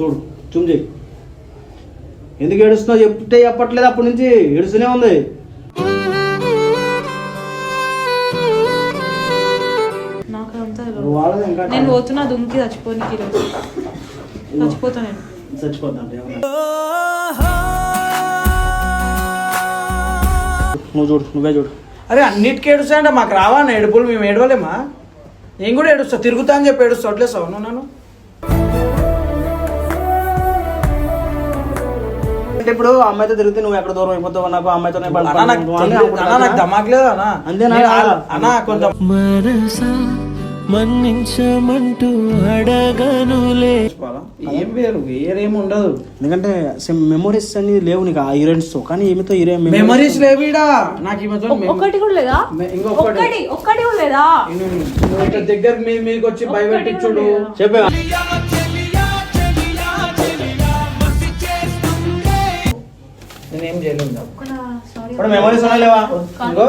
చూడు చేయి ఎందుకు ఏడుస్తున్నావు? చెప్తే చెప్పట్లేదు అప్పటి నుంచి. ఏడుస్తూనే ఉంది. నేను పోతున్నా దుమ్కి చచ్చిపోనికి ఈరోజు చచ్చిపోతా నేను. నువ్వు చూడు నువ్వే చూడు. అరే అన్నిటికీ ఏడుస్తాయంటే. మాకు రావా? ఏడుపులు మేము ఏడవలేమా? నేను కూడా ఏడుస్తా. తిరుగుతా అని చెప్పి ఏడుస్తా. వట్లేస్తావు నువ్వు నన్ను? అంటే ఇప్పుడు అమ్మాయితో తిరిగితే నువ్వు ఎక్కడ దూరం అయిపోతావు? నాకు అన్న నాకు అని. అన్న కొంచెం మన్నించమంటూ అడగనులే? ఏం వేరు? వేరేం ఉండదు. ఎందుకంటే మెమోరీస్ అన్ని లేవు నీకు. ఆ హీరోయిన్స్తో. కానీ ఈమెతో హీరో మెమరీస్ లేవిడా నాకు ఈమెతో ఒక్కటి కూడా లేదా? ఇంకొకటి. ఒక్కటి కూడా లేదా? దగ్గర మీ మీదకి వచ్చి భయపెట్టించుడు చెప్పే నేనేం చేయలేదు సారీ ఇప్పుడు మెమోరీస్ లేవా ఇంకో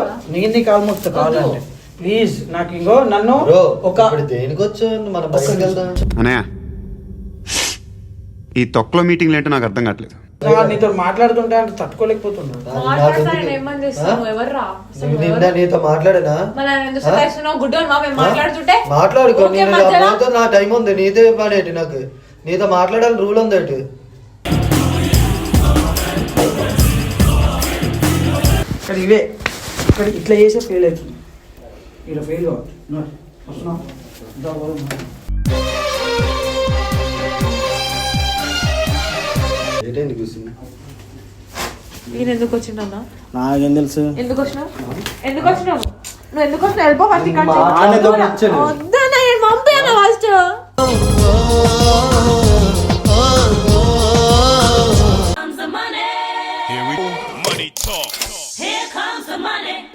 నీకు ఆల్మోస్ట్ కావాలంటే. ప్లీజ్ నాకు ఇంకో నన్ను ఒక ఇప్పుడు దేనికి వచ్చావు? మనం అనయ్య ఈ తొక్కలో మీటింగ్లు ఏంటో నాకు అర్థం కావట్లేదు. నా- నీతో మాట్లాడుతుంటే అంటే తట్టుకోలేకపోతున్నా నీతో మాట్లాడనా? మాట్లాడుకో నా టైం ఉంది నీతో పని ఏంటి నాకు? నీతో మాట్లాడాలి రూల్ ఉంది ఇక్కడ ఇవే. ఇక్కడ ఇట్లా చేసే ఫెయిల్ అవుతుంది. ఇక్కడ ఫెయిల్ కావాలి నో, వస్తున్నావా? దా, పోదాం. ఏంటండి కూర్చుంది నేను ఎందుకు వచ్చిండన్నా నాకేం తెలుసు? ఎందుకు వచ్చినావు ఎందుకు వచ్చినావు నువ్వు ఎందుకు వచ్చినావు వెళ్ళిపో ఇక్కడ నేను ఫస్ట్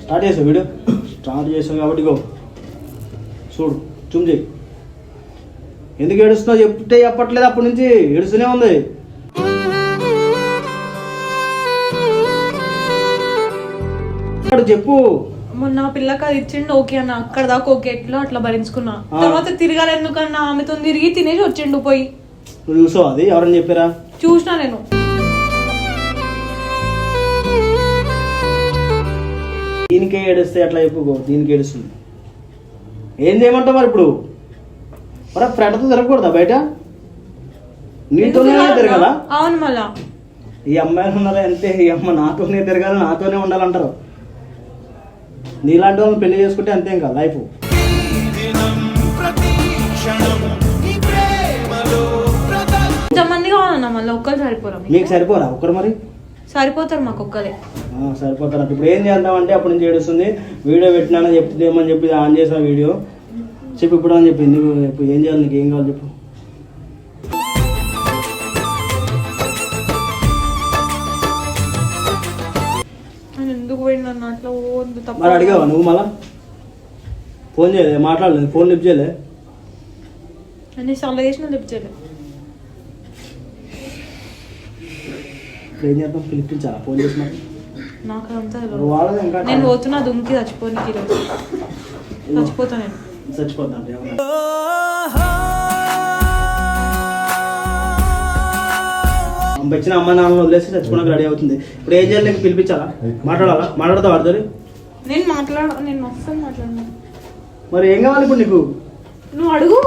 స్టార్ట్ చేసావు వీడియో. స్టార్ట్ చేసావు కాబట్టి గో చూడు చుమ్ చేయి. ఎందుకు ఏడుస్తున్నావు? చెప్తే చెప్పట్లేదు అప్పటి నుంచి. ఏడుస్తూనే ఉంది. చెప్పు. మొన్న పిల్లకి అది ఇచ్చిండు ఓకే అన్న. అక్కడ దాకా ఓకే. ఎట్లా అట్లా భరించుకున్నా. తర్వాత తిరగాలి ఎందుకన్నా? ఆమెతో తిరిగి తినేసి వచ్చిండు పోయి. నువ్వు చూసావు అది? ఎవరని చెప్పారా? చూసినా నేను. దీనికే ఏడుస్తే ఎట్లా చెప్పుకో దీనికి ఏడుస్తుంది. ఏం చేయమంటావు మరి ఇప్పుడు? మరి ఫ్రెండ్తో తిరగకూడదా బయట? నీతోనే తిరగాల? అవును మళ్ళా. ఈ అమ్మాయిలు ఉన్నారా అంతే ఈ అమ్మ నాతోనే తిరగాలి నాతోనే ఉండాలంటారు. నీలాంటి వాళ్ళని పెళ్ళి చేసుకుంటే అంతే ఇంకా లైఫ్. ఇంతమంది కావాలన్నా మళ్ళీ ఒక్కరు సరిపోరా మీకు? సరిపోరా? ఒకరు మరి? సరిపోతారు మాకు ఒక్కరే. ఆ, సరిపోతారు. ఇప్పుడు ఏం చేద్దామంటే అప్పటి నుంచి ఏడుస్తుంది. వీడియో పెట్టినానని చెప్తే ఏమని చెప్పి ఆన్ చేసా వీడియో. చెప్పు ఇప్పుడు అని చెప్పి ఎందుకు చెప్పు? ఏం చేయాలి? నీకు ఏం కావాలి చెప్పు. నేను ఎందుకు పోయిందన్న అట్లా మరి అడిగావా నువ్వు మళ్ళా? ఫోన్ చేయలే మాట్లాడలేదు ఫోన్ లిఫ్ట్ చేయలే. అన్ని సార్లు చేసిన తెప్పించలే ఇప్పుడు ఏం చేద్దాం పిలిపించాలా? ఫోన్ చేసి మరి? నాకు అంతా నువ్వు తెలియదు. వాళ్ళది ఇంకా నేను పోతున్నా దుమ్కి చచ్చిపోనికి ఈరోజు చచ్చిపోతా నేను. చచ్చిపోతాం ఏమన్నా పంపించిన అమ్మ నాన్న వదిలేసి చచ్చిపోవడానికి రెడీ అవుతుంది. ఇప్పుడు ఏం చేయాలి? నీకు పిలిపించాలా? మాట్లాడాలా? మాట్లాడతావు ఆడతారు నేను మాట్లాడ నేను మాట్లాడను. మరి ఏం కావాలి ఇప్పుడు నీకు? నువ్వు అడుగు.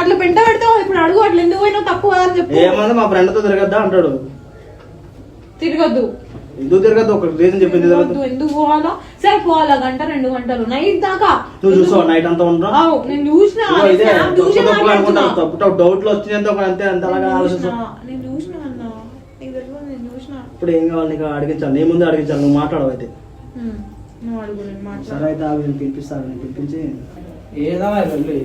అట్లా పెంట పెడతావు. ఇప్పుడు అడుగు. అట్లా ఎందుకు పోయినావు? తప్పు కదా అని చెప్పు. ఏమన్నా మా ఫ్రెండ్తో తిరగద్దా అంటాడు. తిరగద్దు. ఎందుకు తిరగద్దు? ఒక రీజన్ చెప్పింది తిరగద్దు ఎందుకు పోవాలా? సరే పోవాలా? గంట రెండు గంటలు. నైట్ దాకా. నువ్వు చూసావు నైట్ అంతా ఆవు, నేను చూసిన స్నాప్ చూసి మాట్లాడుతున్నా. తప్పు డౌట్లు వచ్చినంత ఒక అంతే అంత అలాగా చూసిన, నేను చూసిన అన్న. నీకు తెలియదు నేను చూసిన. ఇప్పుడు ఏం కావాలి? నీకు అడిగించాలి. నీ ముందే అడిగించాలి. నువ్వు మాట్లాడవు అయితే. హ్మ్, నువ్వు అడుగు నేను సరే మాట్లాడు అయితే నేను పిలిపిస్తాను నేను పిలిపించి. ఏదన్నా వెళ్ళి.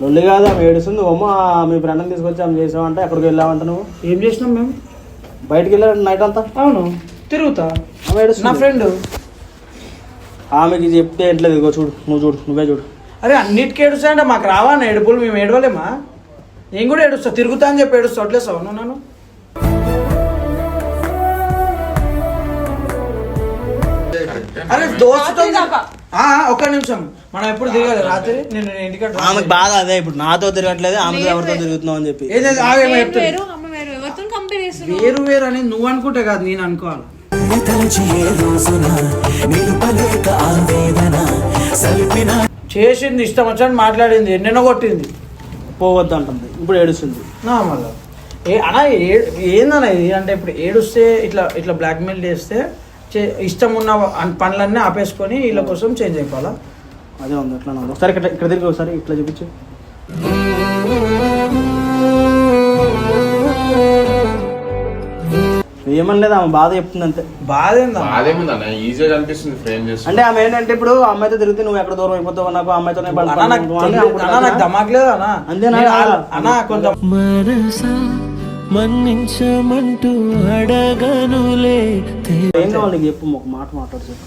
లొల్లి కాదు ఆమె ఏడుస్తుంది. అమ్మ మీ ఫ్రెండ్ని తీసుకొచ్చి ఆమె చేసావంటే ఎక్కడికి వెళ్ళావంట నువ్వు? ఏం చేసినాం మేము? బయటికి వెళ్ళాడు నైట్ అంతా? అవును తిరుగుతా. ఆమె నా ఫ్రెండ్ ఆమెకి చెప్తే ఎట్లేదు ఇగో చూడు నువ్వు చూడు నువ్వే చూడు. అరే అన్నిటికీ ఏడుస్తాయంటే మాకు రావా అన్న ఏడుపులు మేము ఏడవలేమా? నేను కూడా ఏడుస్తా తిరుగుతా అని చెప్పి ఏడుస్తా వట్లేస్తావు నువ్వు నన్ను? అరే. ఆ, ఒక్క నిమిషం. మనం ఎప్పుడు తిరగాలి? రాత్రి? నేను ఇంటికి ఆమెకు బాధ అదే ఇప్పుడు. నాతో తిరగట్లేదు ఆమెతో ఎవరితో తిరుగుతున్నావు అని చెప్పి. ఏదైతే ఆగేమో నేను వేరు చేస్తున్నావు? వేరు వేరు అని నువ్వు అనుకుంటే కాదు నేను అనుకోవాలి? చేసింది ఇష్టం వచ్చని మాట్లాడింది ఎన్నెన్నో కొట్టింది. పోవద్దు అంటుంది ఇప్పుడు ఏడుస్తుంది. నా మళ్ళా. ఏ అన్నా ఏ ఏందన్నా ఇది? అంటే ఇప్పుడు ఏడుస్తే ఇట్లా ఇట్లా బ్లాక్మెయిల్ చేస్తే చే- ఇష్టం ఉన్న అన్- పనులన్నీ ఆపేసుకొని వీళ్ళ కోసం చేంజ్ అయిపోవాలా? అదే ఉంది అట్లా ఉంది. ఒకసారి ఇక్కడ ఇక్కడ తిరిగి ఒకసారి ఇట్లా చూపించు. ఏమనలేదు ఆమె బాధ చెప్తుంది అంతే బాధ ఏందన్నా అదేముందన్న ఈజీగా అనిపిస్తుంది ఫ్రేమ్ చేస్తుంది అంటే ఆమె ఏంటంటే ఇప్పుడు అమ్మాయితో తిరిగితే నువ్వు ఎక్కడ దూరం అయిపోతావు? నాకు. అన్నా అంతేనా? అన్నా కొంచెం మనసా మన్నించమంటూ అడగనులే ఏం కావాలి నీకు? చెప్పు ఒక మాట మాట్లాడు చెప్పు.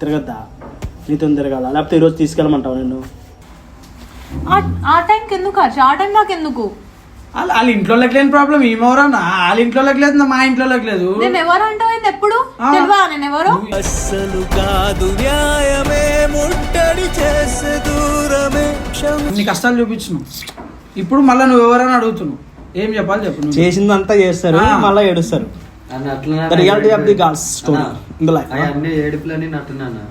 తిరగద్దా? నీతో తిరగాల? లేకపోతే ఈరోజు తీసుకెళ్ళమంటావు నేను ఆ- ఆ టైంకి ఎందుకు ఆ టైం నాకు ఎందుకు వాళ్ళ వాళ్ళ ఇంట్లో లేని ప్రాబ్లం ఈమెవరన్నా వాళ్ళ ఇంట్లో లేదు మా ఇంట్లో లేదు. నేను ఎవరు అంటావు ఎప్పుడు? ఆ. తెలివా? నేను ఎవరు? అస్సలు కాదు న్యాయమే ముట్టడి చేసే దూరమే. క్షమ. నీ కష్టాలు చూపించను ఇప్పుడు మళ్ళీ నువ్వు ఎవరైనా అడుగుతున్నావు? ఏం చెప్పాలి చెప్పు. చేసిందంతా చేస్తారు. మళ్ళీ ఏడుస్తారు. అన్న అట్లా the reality of the story ఇందులో అన్ని ఏడుపులని నట్టున్నాను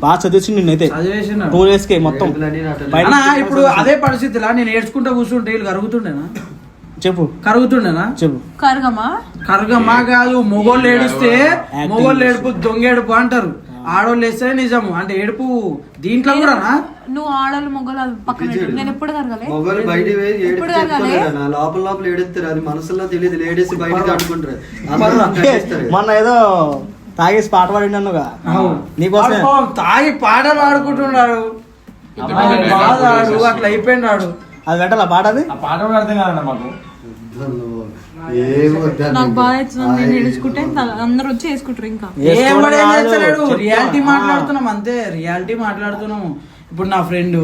బాగా చదివించి నిన్నైతే. టూ మొత్తం. నట్టలేదు. బయట అన్నా ఇప్పుడు అదే పరిస్థితిలా నేను ఏడ్చుకుంటా కూర్చుంటే వీళ్ళు కరుగుతుండేనా? చెప్పు. కరుగుతుండేనా? చెప్పు. కరగమా? కరగమ్మా కాదు మొగోళ్ళు ఏడిస్తే మొగోళ్ళు ఏడుపు దొంగ ఏడుపు అంటారు. ఆడోళ్ళు వేస్తే నిజము. అంటే ఏడుపు దీంట్లో కూడానా? నువ్వు ఆడలు మొగ్గలు అది పక్కన. నేను ఎప్పుడు కరగలే? మొగలు బయట ఎప్పుడు కరగలే. లోపల లోపల ఏడుస్తారు. అది మనసులో తెలియదు. లేడీస్ బయటకు అడుకుంటారు మొన్న ఏదో తాగేసి పాట పాడినానుగా నీకోసమే. పాపం తాగి పాటలు పాడుకుంటున్నాడు. బాధాడు అట్లా అయిపోయినాడు. అది పెట్టాలా పాట అది? నాకు బాగా నేను ఏడుచుకుంటే త- అందరూ వచ్చి వేసుకుంటారు ఇంకా. రియాలిటీ మాట్లాడుతున్నాం అంతే. రియాలిటీ మాట్లాడుతున్నాము ఇప్పుడు నా ఫ్రెండ్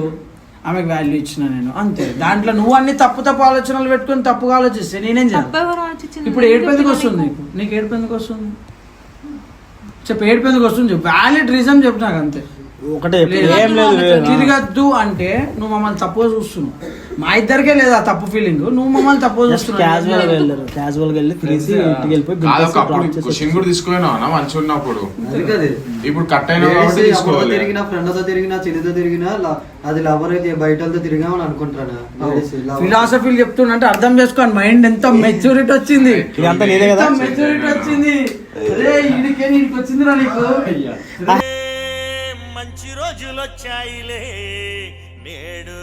ఆమెకు వాల్యూ ఇచ్చిన నేను. అంతే. దాంట్లో నువ్వు అన్ని తప్పు తప్పు ఆలోచనలు పెట్టుకొని తప్పుగా ఆలోచిస్తే నేనేం చేయాలి? ఇప్పుడు ఎందుకు చెప్పినా వస్తుంది? నీకు. నీకు నీకు ఏడుపు ఎందుకు వస్తుంది? చెప్పు ఏడుపు ఎందుకు వస్తుంది చెప్పు. వ్యాలిడ్ రీజన్ చెప్పు నాకు అంతే. ఒకటే. ఏం లేదు. తిరగద్దు అంటే నువ్వు మమ్మల్ని తప్పుగా చూస్తున్నావు. మా ఇద్దరికే లేదా తప్పు ఫీలింగ్ నువ్వు మమ్మల్ని తప్పుగా జస్ట్ క్యాజువల్గా చూస్తున్నావు వెళ్ళారు. క్యాజువల్గా వెళ్ళి తిరిగి ఇంటికి వెళ్ళిపోయి క్వశ్చన్ కూడా తీసుకుపోయినా మంచిగా ఉన్నప్పుడు. ఇప్పుడు కట్ అయినా కాబట్టి అమ్మతో తీసుకోవాలి. తిరిగినా ఫ్రెండ్తో తిరిగినా చిన్నతో తిరిగినా అది లవర్ అయితే బయటతో తిరిగామని అనుకుంటారా ఫిలాసఫీలు చెప్తున్నంటే అర్థం చేసుకోండి మైండ్ ఎంత మెచ్యూరిటీ వచ్చింది? మెచ్యూరిటీ వచ్చింది. అరే ఈడికే నీకు వచ్చిందిరా నీకు? మంచి రోజులు వచ్చాయిలే నేడు.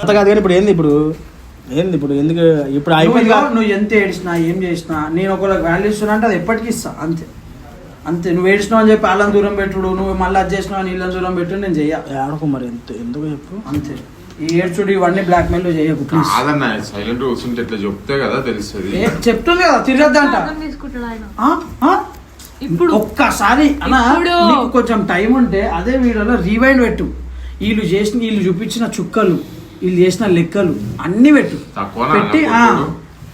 అంత కాదు కానీ ఇప్పుడు ఏంది ఇప్పుడు? ఏంది ఇప్పుడు? ఎందుకు ఇప్పుడు అయిపోయింది నువ్వు కదా. నువ్వు ఎంత ఏడిచినా ఏం చేసినా నేను ఒకళ్ళకి వాల్యూ ఇస్తున్నా అంటే అది ఎప్పటికీ ఇస్తా అంతే. అంతే. నువ్వు ఏడిచినావు అని చెప్పి వాళ్ళని దూరం పెట్టుడు నువ్వు మళ్ళీ అది చేసినావు అని వీళ్ళని దూరం పెట్టు నేను చెయ్య. ఏడకు మరి? ఎంత? ఎందుకు చెప్పు? అంతే. ఈ ఏడ్చుడు ఇవన్నీ బ్లాక్ మెయిల్ చేయకు ప్లీజ్ కాదన్న సైలెంట్ కూర్చుంటే ఇట్లా చెప్తే కదా తెలుస్తుంది. చెప్తుంది కదా తిరగద్దంట. అర్థం తీసుకుంటాడు ఆయన. ఆ? ఆ? ఇప్పుడు ఒక్కసారి కొంచెం టైం ఉంటే అదే వీడియోలో రీవైండ్ పెట్టు. వీళ్ళు చేసిన వీళ్ళు చూపించిన చుక్కలు వీళ్ళు చేసిన లెక్కలు అన్ని పెట్టు. పెట్టి?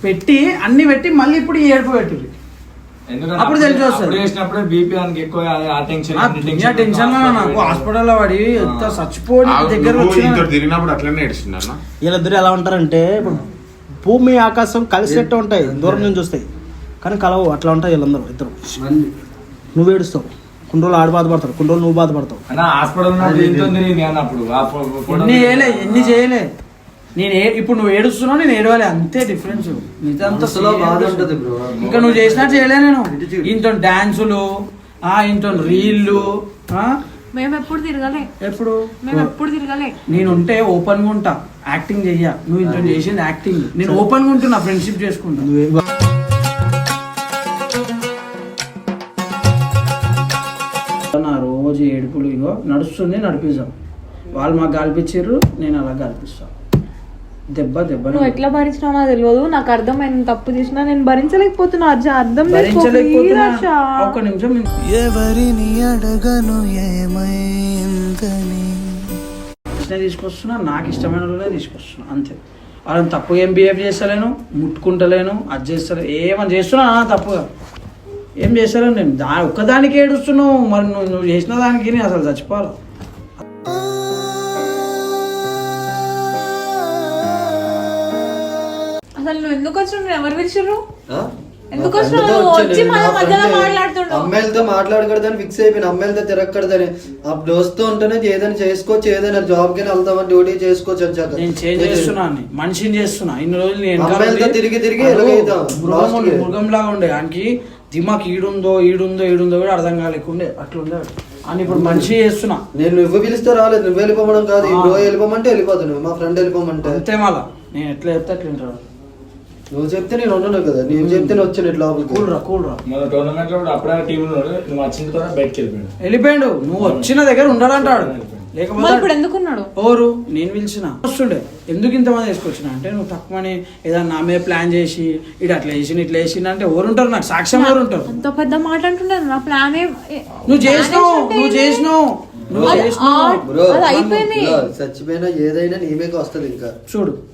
పెట్టి అన్ని పెట్టి మళ్ళీ ఇప్పుడు ఈ ఏడుపు పెట్టు అప్పుడు తెలిసి వస్తుంది. అప్పుడు చేసినప్పుడే బీపీ దానికి ఎక్కువ ఆ టెన్షన్ ఆ దునియా టెన్షన్లో నాకు హాస్పిటల్లో పడి ఎంత చచ్చిపోయి దగ్గర తిరిగినప్పుడు అట్లనే వీళ్ళిద్దరు ఎలా ఉంటారంటే ఇప్పుడు భూమి ఆకాశం కలిసినట్టు ఉంటాయి దూరం నుంచి చూస్తాయి కానీ కలవు అట్లా ఉంటాయి వీళ్ళందరూ ఇద్దరు. నువ్వు ఏడుస్తావు. కొన్ని రోజులు ఆడు బాధపడతారు కొన్ని రోజులు నువ్వు బాధపడతావు. ఎన్ని చేయలే ఎన్ని చేయలే. నేను ఏ- ఇప్పుడు నువ్వు ఏడుస్తున్నావు నేను ఏడవాలి. అంతే డిఫరెన్స్ అంతా బాధ. ఉంటది. ఇంకా నువ్వు చేసినట్టు చేయలే నేను. ఇంతో డాన్సులు ఆ ఇంతో రీళ్ళు ఆ? మేము ఎప్పుడు తిరగలే. ఎప్పుడు? మేము ఎప్పుడు తిరగలే. నేను ఉంటే ఓపెన్గా ఉంటా. యాక్టింగ్ చెయ్య. నువ్వు ఇంత చేసింది యాక్టింగ్ నేను ఓపెన్గా ఉంటున్నా ఫ్రెండ్షిప్ చేసుకుంటా. ఇగో నడుస్తుంది నడిపిస్తాం వాళ్ళు మాకు గాల్పించారు నేను అలా గాల్పిస్తా దెబ్బ దెబ్బ నువ్వు ఎట్లా భరించినావు నాకు తెలియదు. నాకు అర్థమైన తప్పు చేసినా నేను భరించలేకపోతున్నా. అర్జ అర్థం. ఒక్క నిమిషం నేను- ఎవరిని అడగను ఏమైందని. తీసుకొస్తున్నా నాకు ఇష్టమైన వాళ్ళనే తీసుకొస్తున్నా అంతే. వాళ్ళని తప్పుగా ఏం బిహేవ్ చేస్తలేను ముట్టుకుంటలేను అది చేస్తలేను ఏమని చేస్తున్నా తప్పుగా. ఏం చేస్తలేను నేను దా ఒక్కదానికి ఏడుస్తున్నావు. మరి నువ్వు నువ్వు చేసిన దానికి నేను అసలు చచ్చిపోవాలి. అసలు నువ్వు ఎందుకు వచ్చినావు? ఎవరు పిలిచిర్రు? ఎందుకు వచ్చినావు? వచ్చి మధ్యలో. అమ్మాయిలతో మాట్లాడకూడదని ఫిక్స్ అయిపోయిన. అమ్మాయిలతో తిరగకూడదని. ఆ దోస్తు ఉంటేనే ఏదైనా చేసుకోవచ్చు ఏదైనా జాబ్కి వెళ్తామని డ్యూటీ చేసుకోవచ్చు వచ్చాక నేను చేంజ్ చేస్తున్నాను మనిషిని చేస్తున్నా. ఇన్ని రోజులు నేను అమ్మాయిలతో తిరిగి తిరిగి? మృగం Last ఉండే కి. దిమాక్ ఈడుందో ఈడుందో ఈడుందో కూడా అర్థం కాలేకుండే అట్లుండే అని ఇప్పుడు మనిషి చేస్తున్నా. నేను నువ్వు పిలిస్తే రాలేదు. నువ్వు వెళ్ళిపోవడం కాదు. బ్రో వెళ్ళిపోమంటే వెళ్ళిపోతున్నావు మా ఫ్రెండ్ వెళ్ళిపోమంటే. అంతే మళ్ళా. నేను ఎట్లా చెప్తే అట్లా వింటాడు నువ్వు చెప్తే నేను ఉండను కదా. నేను చెప్తే నేను వచ్చాను ఇట్లా. కూల్ రా కూల్ రా. మన టోర్నమెంట్లో అప్పుడే టీం నువ్వు వచ్చిన తర్వాత బయటకి వెళ్ళిపోయాడు. వెళ్ళిపోయాడు. నువ్వు వచ్చిన దగ్గర ఉండాలంటాడు మరి ఇప్పుడు లేకపోతే ఎందుకున్నాడు? ఓరు నేను పిలిచిన. వస్తుండే. ఎందుకు ఇంతమంది తీసుకొచ్చిన? అంటే నువ్వు తక్కువని ఏదన్నా నా మీద ప్లాన్ చేసి ఇటు అట్లా వేసి ఇట్లా వేసి అంటే ఎవరు ఉంటారు నాకు? సాక్ష్యం ఎవరు ఉంటారు అంత పెద్ద మాట అంటున్నాను నా ప్లాన్ నువ్వు చేసినావు నువ్వు చేసినావు నువ్వు చేసినావు. చచ్చిపోయినా ఏదైనా నీ మీదకి వస్తుంది ఇంకా. చూడు. ఏదైనా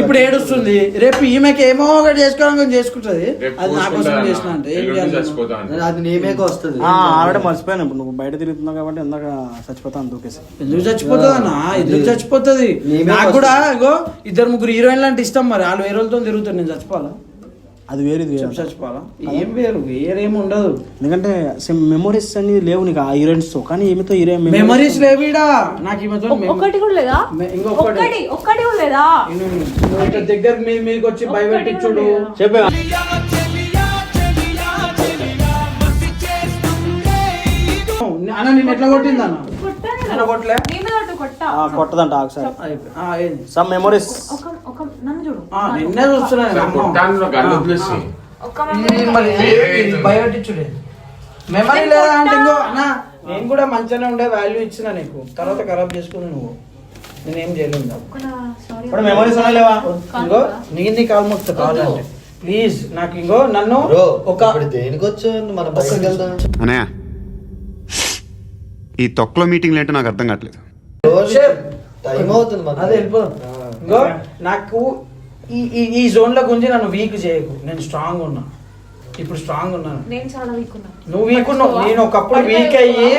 ఇప్పుడు ఏడుస్తుంది. రేపు ఈమెకి ఏమో ఒకటి చేసుకోవడం చేసుకుంటది. అది నా కోసం చేసిన అంటే ఏం చేయాలి. అది నీ మీదకి వస్తుంది. ఆవిడ మర్చిపోయాను. ఇప్పుడు నువ్వు బయట తిరుగుతున్నావు కాబట్టి ఇందాక చచ్చిపోతాను దూకేసి. ఎందుకు చచ్చిపోతుంది అన్న ఎందుకు చచ్చిపోతుంది? నాకు. కూడా ఇగో ఇద్దరు ముగ్గురు హీరోయిన్లు అంటే ఇష్టం మరి. వాళ్ళు వేరే వాళ్ళతో తిరుగుతారు. నేను చచ్చిపోవాలా? అది వేరేది చచ్చిపోవాలా ఏం వేరు? వేరేం ఉండదు. ఎందుకంటే మెమోరీస్ అన్ని లేవు నీకు ఆ హీరోయిన్స్తో. కానీ ఏమితో హీరోయిన్ మెమరీస్ లేవిడా? నాకు ఒక్- ఒక్కటి కూడా లేదా? ఇంకొకటి. ఒక్కటి కూడా లేదా? దగ్గర మీ మీదకి వచ్చి భయపెట్టి చూడు. చెప్పే. అన్న నేను ఎట్లా కొట్టింది కొట్టదంట ఒకసారి? సమ్ మెమోరీస్ నన్ను చూడు. ఆ, నిన్నే చూస్తున్నా నేను, అమ్మ. కొట్టాను గన్ను వదిలేసి. ఒక్క ఇది మరి ఇది భయపెట్టించుడే మెమరీ లేదా అంటే ఇంకో అన్న నేను కూడా మంచిగానే ఉండే వాల్యూ ఇచ్చిన నీకు. తర్వాత ఖరాబ్ చేసుకుంది నువ్వు. నేనేం చేయలేదు సారీ ఇప్పుడు మెమోరీస్ లేవా? ఇంకో నీ నీ కాలు మొక్త కావాలంటే ప్లీజ్ నాకు ఇంకో నన్ను ఒక దేనికి వచ్చావు మనం బయటకు వెళ్దాం. ఈ తొక్కలో మీటింగ్లు ఏంటో నాకు అర్థం కావట్లేదు. అదే వెళ్ళిపోదాం ఇంకో నాకు ఈ ఈ ఈ జోన్లో గురించి నన్ను వీక్ చేయకు. నేను స్ట్రాంగ్ ఉన్నా. ఇప్పుడు స్ట్రాంగ్ ఉన్నాను. నేను చాలా వీక్ ఉన్నా. నువ్వు వీక్ ఉన్నావు. నేను ఒకప్పుడు వీక్ అయ్యి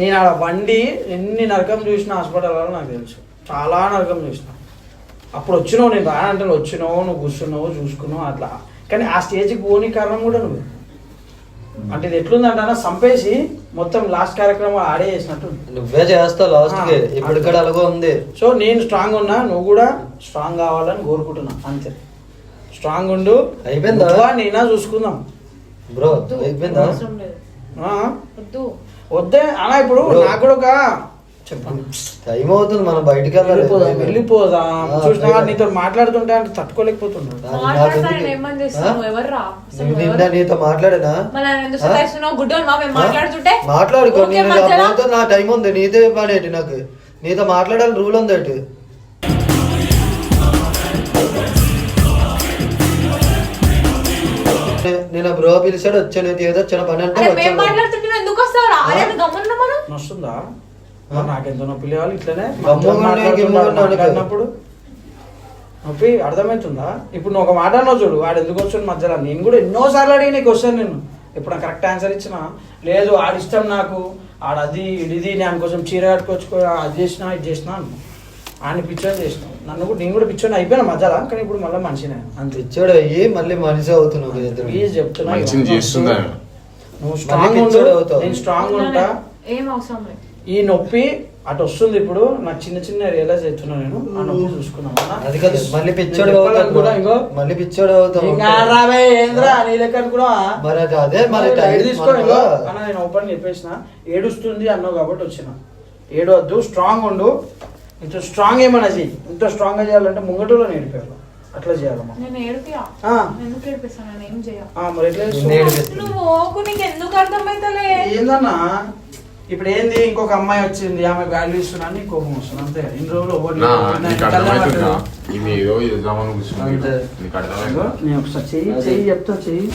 నేను ఆడ వండి ఎన్ని నరకం చూసిన హాస్పిటల్లో నాకు తెలుసు. చాలా నరకం చూసిన. అప్పుడు వచ్చినావు నేను బాగా అంటే వచ్చినావు నువ్వు కూర్చున్నావు చూసుకున్నావు అట్లా. కానీ ఆ స్టేజ్కి పోని కారణం కూడా నువ్వు. అంటే ఇది ఎట్లుందంటే సంపేసి మొత్తం లాస్ట్ కార్యక్రమం ఆడే చేసినట్టు. నువ్వే చేస్తావు లాస్ట్కి ఇప్పుడు ఇక్కడ అలాగే ఉంది. సో నేను స్ట్రాంగ్ ఉన్నా నువ్వు కూడా స్ట్రాంగ్ కావాలని కోరుకుంటున్నా అంతే. స్ట్రాంగ్ ఉండు. అయిపోయిందా? నేనా చూసుకుందాం. బ్రో అయిపోయిందా? వద్దు. వద్దే అలా ఇప్పుడు. నాకు కూడా ఒక టైం అవుతుంది మనం బయటికి వెళ్ళిపోదాం వెళ్ళిపోదాం. చూసినా. నీతో మాట్లాడుతుంటే అంటే తట్టుకోలేకపోతున్నాడు. నాకు- నాకు మాట్లాడతాను ఎందుకు? ఏమని చేస్తాను? ఆ? ఎవర్రా అసలు నేను ఎవరు? నిన్న నీతో మాట్లాడేనా? మాట్లాడుకో నేను నా టైం ఉంది నీదే పని ఏంటి నాకు? నీతో మాట్లాడాలి రూల్ ఉంది ఏంటి? నే- నేను బ్రో పిలిచాడు వచ్చాను ఇది ఏదో చిన్న పని అంటే వస్తుందా నాకెంత నొప్పి లేవాలి ఇట్లనే మాట్లాడినప్పుడు. నొప్పి అర్థమవుతుందా? ఇప్పుడు నువ్వు ఒక మాట అన్నావు చూడు వాడు ఎందుకు వచ్చాడు మధ్యలో? నేను కూడా ఎన్నోసార్లు అడిగి నీకు వస్తాను నేను. ఇప్పుడు కరెక్ట్ ఆన్సర్ ఇచ్చిన లేదు ఆడి ఇష్టం నాకు ఆడ అది ఇది నేను కోసం చీర కట్టుకొచ్చుకో అది చేసినా ఇది చేసినా అను ఆయన పిచ్చోని చేసినావు నన్ను కూడా నేను కూడా పిచ్చోని అయిపోయినా మధ్యలో కానీ ఇప్పుడు మళ్ళీ మనిషినే. అంతే పిచ్చాడు అయ్యి మళ్ళీ మనిషి అవుతున్నావు ప్లీజ్ చెప్తున్నా. నువ్వు స్ట్రాంగ్. నేను స్ట్రాంగ్ ఉంటా. ఏం అవసరం లేదు. ఈ నొప్పి అటు వస్తుంది ఇప్పుడు. నాకు చిన్న చిన్న రియలైజ్ అవుతున్నా నేను. ఆ నొప్పి. అది కాదు మళ్ళీ పిచ్చాడు ఇంకో? మళ్ళీ పిచ్చాడు ఏంద్రా నీ లెక్క? మరి అది మరి తీసుకో. అన్న నేను ఓపెన్ చెప్పేసిన. ఏడుస్తుంది అన్నావు కాబట్టి వచ్చిన. ఏడవద్దు స్ట్రాంగ్ ఉండు. ఇంత స్ట్రాంగ్ ఏమన్నా చెయ్యి. ఇంత స్ట్రాంగ్గా చేయాలంటే ముంగటలో నేర్పారు. అట్లా చేయాలమ్మా. నేను ఏడిపియా? ఆ. ఎందుకు ఏడిపిస్తాను? నేను ఏం చేయ ఆ, మరి ఎట్లా చేస్తావు? నేను ఏడిపిస్తా. నువ్వు ఓకు నీకు ఎందుకు అర్థమైతలే? ఏందన్నా? ఇప్పుడు ఏంది? ఇంకొక అమ్మాయి వచ్చింది ఆమె వాల్యూ ఇస్తున్నా అని కోపం వస్తుంది అంతే ఇన్ని రోజులు. నీకు. నీకు నేను ఒకసారి చెయ్యి చెయ్యి చెప్తా చెయ్యి.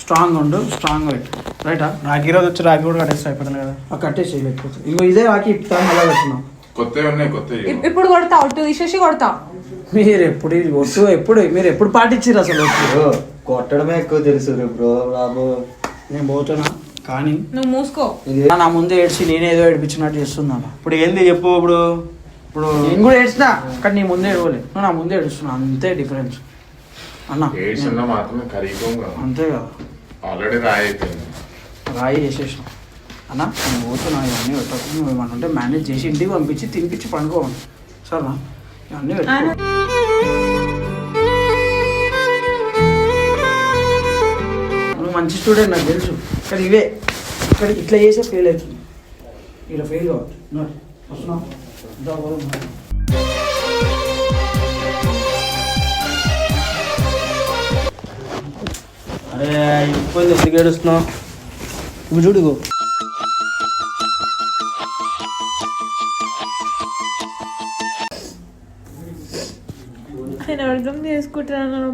స్ట్రాంగ్ ఉండు స్ట్రాంగ్ రైట్ రైటా? నాకు ఈరోజు వచ్చి రాకి కూడా కట్టేస్తా అయిపోతాను కదా. ఆ కట్టేసి లేకపోతే ఇంకో ఇదే వాకి ఇప్పుతా మళ్ళీ పెట్టినాం కొత్తవి ఉన్నాయి కొత్తవి ఇప్- ఇప్పుడు కొడతా ఒట్టు తీసేసి కొడతా. మీరు ఎప్పుడు ఒట్టు ఎప్పుడు మీరు ఎప్పుడు పాటించారు అసలు కొట్టడమే ఎక్కువ తెలుసు బ్రో రాబో. నేను పోతున్నా. కానీ నువ్వు మూసుకో. ఇది నా ముందే ఏడ్చి నేనే ఏదో ఏడిపించినట్టు చేస్తున్నాను ఇప్పుడు ఏంది చెప్పు ఇప్పుడు? ఇప్పుడు నేను కూడా ఏడ్చినా కానీ నీ ముందే ఏడవలే. నువ్వు నా ముందే ఏడుస్తున్నా అంతే డిఫరెన్స్ అన్న ఏడ్చినా మాత్రమే కరీకోం కదా. అంతే కదా. ఆల్రెడీ రాయి అయిపోయింది. రాయి చేసేసినాం. అన్న నేను పోతున్నా ఇవన్నీ పెట్టకు. నువ్వు ఏమన్నా ఉంటే మేనేజ్ చేసి ఇంటికి పంపించి తినిపించి పండుకోవాలి సరేనా? ఇవన్నీ పెట్టుకో. నువ్వు మంచి స్టూడెంట్ నాకు తెలుసు. కానీ ఇవే. ఇక్కడ ఇట్లా చేసే ఫెయిల్ అవుతుంది. ఇలా ఫెయిల్ నువ్వు వస్తున్నావు. అరే ఇప్పుడు ఎందుకు ఏడుస్తున్నావు? ఇప్పుడు చూడు ఇగో. ఆయన అర్థం చేసుకుంటున్నాను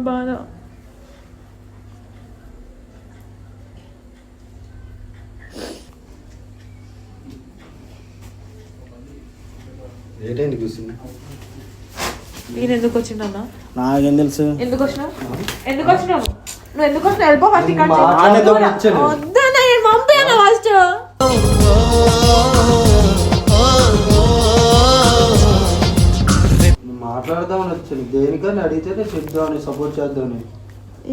బాధ ఏంటండి కూర్చుంది నేను ఎందుకు వచ్చిందన్నా నాకేం తెలుసు? ఎందుకు వచ్చినావు? ఎందుకు వచ్చినావు? నువ్వు ఎందుకు వచ్చినావు? వెళ్ళిపో ఫస్ట్ ఇక్కడ. వద్దన్నా నేను పంపాను ఫస్ట్ మాట్లాడదామని వచ్చాను. దేనికని అడిగితే చెప్దామని సపోర్ట్ చేద్దామని.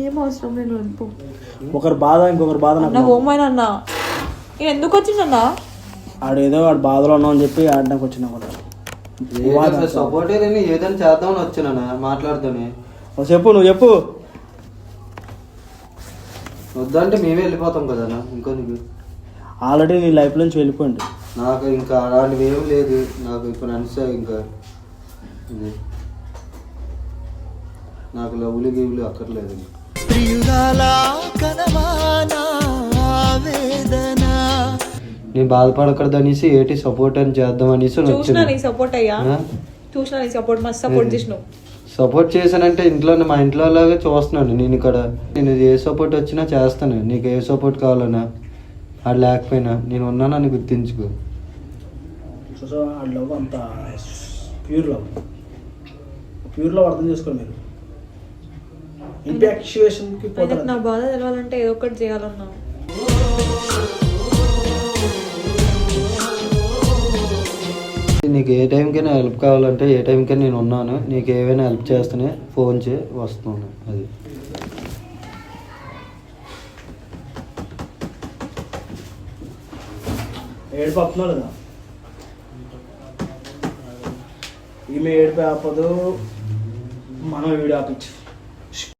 ఏం అవసరం నేను వెళ్ళిపో ఒకరి బాధ ఇంకొకరి బాధ నాకు హోమైన అన్న నేను ఎందుకు వచ్చిందన్నా ఆడేదో వాడు బాధలో ఉన్నావు అని చెప్పి ఆడడానికి వచ్చినా కూడా సపోర్ట్ నేను ఏదైనా చేద్దామని వచ్చాను మాట్లాడుతానే. చెప్పు నువ్వు చెప్పు. వద్దంటే మేమే వెళ్ళిపోతాం కదా ఇంకో నీకు. ఆల్రెడీ నీ లైఫ్ నుంచి వెళ్ళిపోయింది నాకు ఇంకా అలాంటివి ఏం లేదు నాకు ఇప్పుడు అనిసా ఇంకా ఇది. నాకు లవ్లు గివ్లు అక్కర్లేదు. ప్రియురాలా ఆవేదన నేను బాధపడకూడదు అనేసి ఏటి సపోర్ట్ అని చేద్దాం అనేసి చూసినా నీ సపోర్ట్ అయ్యా? ఆ? చూసినా నీ సపోర్ట్ మస్తు సపోర్ట్ చేసినావు. సపోర్ట్ చేశానంటే ఇంట్లో మా ఇంట్లో లాగా చూస్తున్నాను నేను ఇక్కడ. నేను ఏ సపోర్ట్ వచ్చినా చేస్తాను. నీకు ఏ సపోర్ట్ కావాలన్నా అది లేకపోయినా నేను ఉన్నానని గుర్తించుకో. సో సో ఆ లవ్ అంత ప్యూర్ లవ్ ప్యూర్ లవ్ అర్థం చేసుకోండి మీరు. నా బాధ తెలవాలంటే ఏదో ఒకటి చేయాలన్నా. నీకు ఏ టైంకైనా హెల్ప్ కావాలంటే ఏ టైంకైనా నేను ఉన్నాను. నీకు ఏవైనా హెల్ప్ చేస్తేనే ఫోన్ చేయి వస్తున్నాను అది. ఏడుపు ఆపుతున్నావు కదా ఈమె ఏడుపు ఆపదు మనం వీడియో ఆపించు